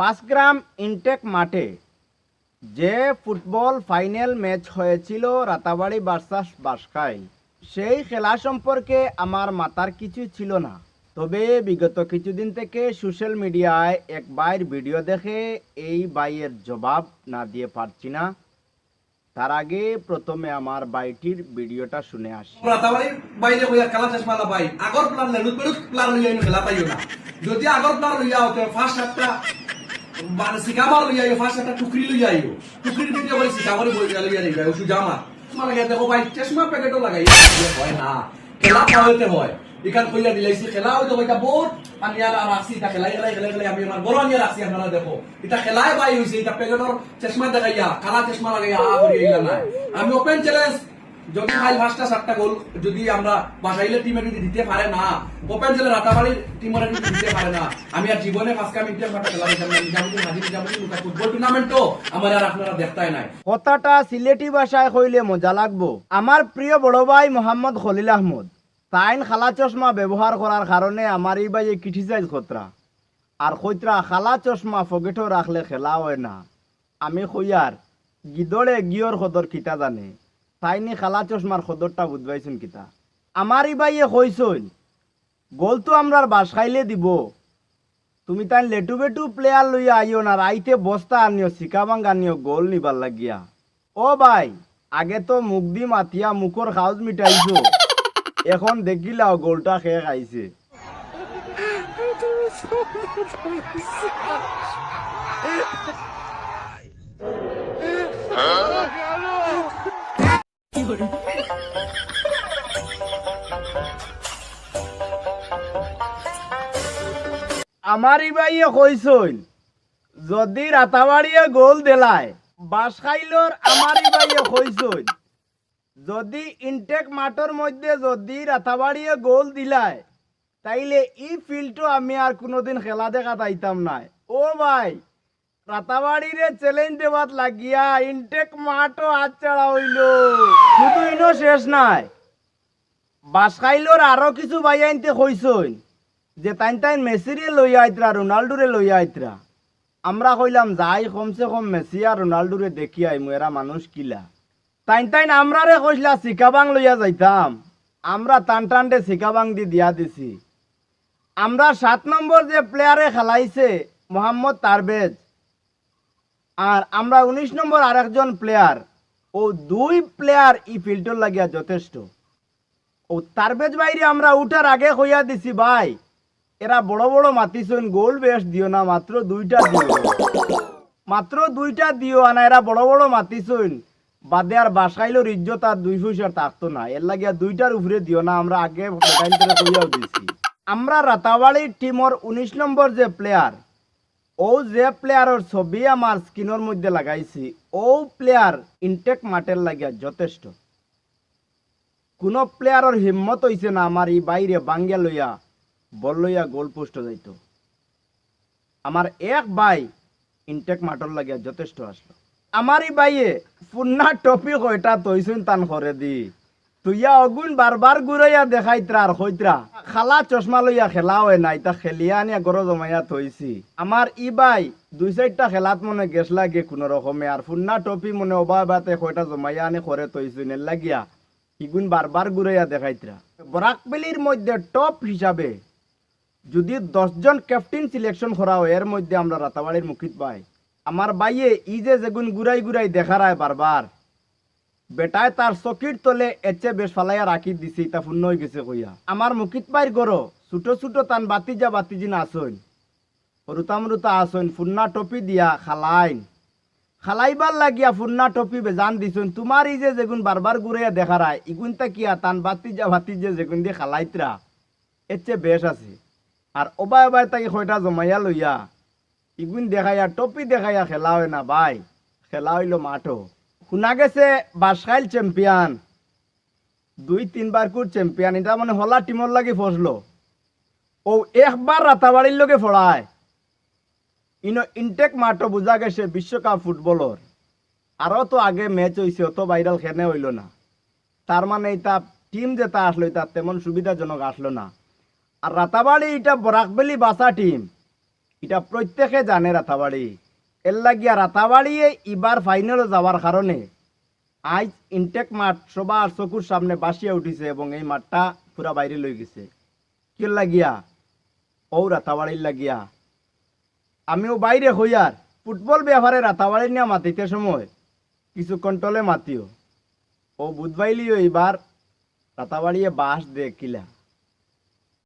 Panchgram intact মাঠে যে football final match হয়েছিল রাতাবাড়ি বার্সাস বাসকাই। সেই খেলা সম্পর্কে আমার মাথার কিছু ছিল না। তবে বিগত কিছুদিন থেকে সোশ্যাল মিডিয়ায় এক বাইর ভিডিও দেখে এই বাইয়ের জবাব না দিয়ে পারছি না। তার আগে প্রথমে আমার বাইটির ভিডিওটা শুনে আসি। বাইরে হইয়া খেলা পাই আগর লেলুত পেলুত প্লান লইয়া খেলা পাইও না। যদি আগর প্লান লইয়া হতে ফার্স্ট একটা মানে সিকামার লইয়া আইও একটা টুকরি লইয়া আইও। টুকরির ভিডিও করে সিকামারি বইয়া লইয়া যাইবা ওষু জামা। দেখো ভাই চশমা লাগাই হয় না। খেলা খাওয়াইতে হয়। কইয়া দিলাইছি খেলা বহুত আমি আর এটা খেলাই আমি আমার বড় রাখছি আপনারা দেখো। এটা খেলাই বাই হইছে, এটা প্যাকেটর চশমা দেখাইয়া, কালা চশমা লাগাইয়া, আ আমি ওপেন চ্যালেঞ্জ যদি খাই পাঁচটা সাতটা গোল, যদি আমরা যদি দিতে পারে না ওপেন রাতাবাড়ির যদি দিতে পারে না, আমি আর জীবনে ইন্টার ফাটা খেলা নিজামুদ্দিন নিজামুদ্দিন লুকা ফুটবল আমার আর আপনারা নাই। কথাটা সিলেটি ভাষায় কইলে মজা লাগবো। আমার প্রিয় বড় ভাই মোহাম্মদ খলিল আহমদ, তাইন খালা চশমা ব্যবহার করার কারণে আমার এই ভাই ক্রিটিসাইজ খতরা। আর কইত্রা খালা চশমা ফকেটও রাখলে খেলা হয় না। আমি কইয়ার গিদড়ে গিয়র খদর কিতা জানে? তাইনি খালা চশমার খদরটা বুঝবাইছুন কিতা? আমার বাইয়ে কইছইন গোল তো আমরার বাস খাইলে দিব। তুমি তাই লেটু বেটু প্লেয়ার লইয়া আইও না রাইতে বস্তা আনিও শিকাবাং আনিও গোল নিবার লাগিয়া। ও ভাই আগে তো মুখ দি মাতিয়া মুখর খাউজ মিটাইছো। এখন দেখিলাও গোলটা খেয়ে খাইছে। আমারই ভাইয়ে কইছইন যদি রাতাবাড়িয়ে গোল দেলায়, বাস খাইলর আমারই ভাইয়ে কইছইন যদি ইনটেক মাঠের মধ্যে যদি রাতাবাড়িয়ে গোল দিলায়, তাইলে ই ফিল্ডটো আমি আর কোনোদিন খেলা দেখা পাইতাম নাই। ও ভাই! রাতাবাড়িরে চ্যালেঞ্জ দেওয়াত লাগিয়া ইনটেক মাঠও হাত ছাড়া হইল। শুধু শেষ নাই। বাস খাইলর আরও কিছু বাই আনতে কইছইন যে তাইন তাইন মেসিরে লইয়া আইতরা রোনাল্ডোরে লইয়া আইতরা। আমরা কইলাম, যাই কমসে কম মেসি আর রোনাল্ডোরে দেখি আইমু, এরা মানুষ কিলা? তাইন তাইন আমরারে কইলা শিকাবাং লইয়া যাইতাম। আমরা টান টানটে শিকাবাং দি দিয়া দিছি। আমরা সাত নম্বর যে প্লেয়ারে খেলাইছে, মোহাম্মদ তারবেজ। আর আমরা উনিশ নম্বর আর একজন প্লেয়ার ও দুই প্লেয়ার ই ফিল্ডর লাগিয়া যথেষ্ট। ও তারবেজ বাইরে আমরা উঠার আগে কইয়া দিছি, ভাই। এরা বড় বড় মাতিছেন গোল বেশ দিও না, মাত্র দুইটা দিও। মাত্র দুইটা দিও আনা এরা বড় বড় মাতিছেন। বাদে আর বাসাইলোর ইজ্জত আর দুই পয়সার থাকতো না। এর লাগিয়া দুইটার উপরে দিও না, আমরা আগে দিছি। আমরা রাতাবাড়ির টিমর উনিশ নম্বর যে প্লেয়ার ও যে প্লেয়ারের ছবি আমার স্ক্রিনের মধ্যে লাগাইছি, ও প্লেয়ার ইনটেক মাঠের লাগিয়া যথেষ্ট। কোনো প্লেয়ারের হিম্মত হইছে না আমার এই বাইরে বাঙ্গা লইয়া, বল লইয়া গোল পোস্ট যাইত। আমার এক ভাই ইনটেক মাঠর লাগিয়া যথেষ্ট আসলো আমার এই বাইয়ে পুন্না টপি কয়টা তৈছুন তান করে দি তুইয়া অগুন বারবার ঘুরাইয়া দেখাইত্রা আর কইত্রা খালা চশমা লইয়া খেলা হয় নাই, তা খেলিয়া আনিয়া গরো জমাইয়া থইছি। আমার ই বাই দুই চারটা খেলাত মনে গেছ লাগে কোনো রকমে, আর ফুন্না টপি মনে অবাবাতে কয়টা জমাইয়া আনি করে থইছুন এর লাগিয়া। ইগুন বারবার ঘুরাইয়া দেখাইত্রা। বরাকবেলির মধ্যে টপ হিসাবে যদি দশজন ক্যাপ্টেন সিলেকশন করা হয় এর মধ্যে আমরা রাতাবাড়ির মুখিত পাই। আমার বাইয়ে ই যে যেগুন গুড়াই গুড়াই দেখারায় বারবার। বেটায় তার চকির তলে এচে বেশ ফালাইয়া রাখি দিছে, তা পূর্ণ হয়ে গেছে কইয়া। আমার মুখিত পাইর গরো ছোট ছোট তান বাতি যা বাতিজা বাতিজিন আসইন রুতাম রুতা আসইন ফুন্না টপি দিয়া খালাইন। খালাইবার লাগিয়া ফুন্না টপি বেজান দিছুন তোমার ই যে যেগুন বারবার ঘুরাইয়া দেখারায় ইগুন কিয়া তান বাতিজা বাতিজে যেগুন দিয়ে খালাইতরা এর চেয়ে বেশ আছে। আর ওবাই ওবাই তাকে কয়টা জমাইয়া লইয়া ইগুন দেখাইয়া, টপি দেখাইয়া খেলা হয় না ভাই খেলা হইল মাঠও শুনা গেছে বাসখাইল চ্যাম্পিয়ন দুই, তিনবার কুর চ্যাম্পিয়ন এটা মানে হলা টিমর লাগি ফসলো ও একবার রাতাবাড়ির লগে ফড়ায় ইনো ইনটেক মাঠও বুঝা গেছে বিশ্বকাপ ফুটবলর আরও তো আগে ম্যাচ হয়েছে অত ভাইরাল খেনে হইল না। তার মানে এটা টিম যেটা আসলো এটা তেমন সুবিধাজনক আসলো না। আর রাতাবাড়ি এটা বরাকবেলি বাসা টিম এটা প্রত্যেকে জানে রাতাবাড়ি এর লাগিয়া রাতাবাড়িয়ে এবার ফাইনালে যাওয়ার কারণে আজ ইনটেক মাঠ সবার চকুর সামনে বাসিয়া উঠিছে এবং এই মাঠটা পুরা বাইরে লই গেছে। কি লাগিয়া ও রাতাবাড়ির লাগিয়া। আমিও বাইরে হইয়ার ফুটবল ব্যাপারে রাতাবাড়ি নিয়ে মাতিতে সময়। কিছু কন্ট্রোলে মাতিও। ও বুধবাইলিও এবার রাতাবাড়িয়ে বাস দেখিলা।